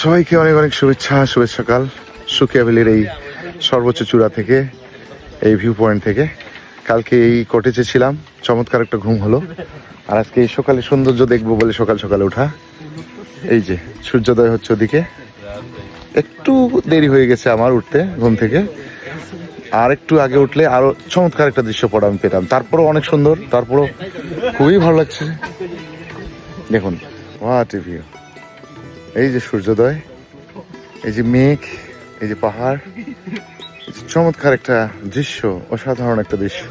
সবাইকে অনেক অনেক শুভেচ্ছা শুভেচ্ছা সকাল ভ্যালির এই সর্বোচ্চ চূড়া থেকে, এই ভিউ পয়েন্ট থেকে। কালকে এই কটেজে ছিলাম, চমৎকার একটা ঘুম হলো। আর আজকে এই সকালে সৌন্দর্য দেখব বলে সকাল সকালে ওঠা এই যে, সূর্যোদয় হচ্ছে ওদিকে। একটু দেরি হয়ে গেছে আমার উঠতে, ঘুম থেকে। আর একটু আগে উঠলে আরও চমৎকার একটা দৃশ্য পড়া আমি পেতাম। তারপরও অনেক সুন্দর, তারপরও খুবই ভালো লাগছে। দেখুন ভিউ এই যে সূর্যোদয়, এই যে মেঘ, এই যে পাহাড় চমৎকার একটা দৃশ্য, অসাধারণ একটা দৃশ্য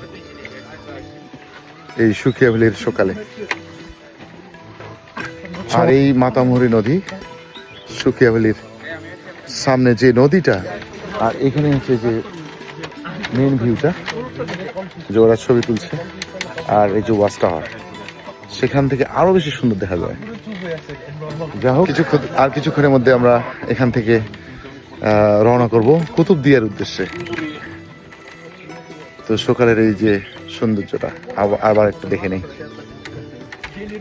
এই সুখিয়া ভ্যালির সকালে। আর এই মাতামুহুরী নদী, সুখিয়া ভ্যালির সামনে যে নদীটা, আর এখানে হচ্ছে যে মেন ভিউটা যে ওরা ছবি তুলছে, আর এই যে ওয়াচ টাওয়ার সেখান থেকে আরও বেশি সুন্দর দেখা যায়। যা হোক কিছুক্ষণ আর কিছুক্ষণের মধ্যে আমরা এখান থেকে রওনা করব কুতুব দিয়ার উদ্দেশ্যে। তো সকালের এই যে সৌন্দর্যটা, আব- আবার একটু দেখে নেই।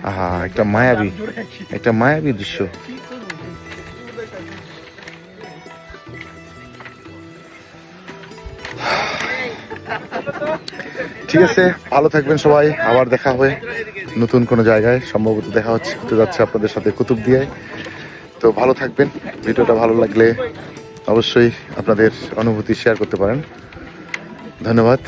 আহা, একটা মায়াবী একটা মায়াবী দৃশ্য। ঠিক আছে, ভালো থাকবেন সবাই, আবার দেখা হবে নতুন কোনো জায়গায়, সম্ভবত দেখা হচ্ছে, হতে যাচ্ছে আপনাদের সাথে কুতুব দিয়ে তো ভালো থাকবেন, ভিডিওটা ভালো লাগলে অবশ্যই আপনাদের অনুভূতি শেয়ার করতে পারেন। ধন্যবাদ।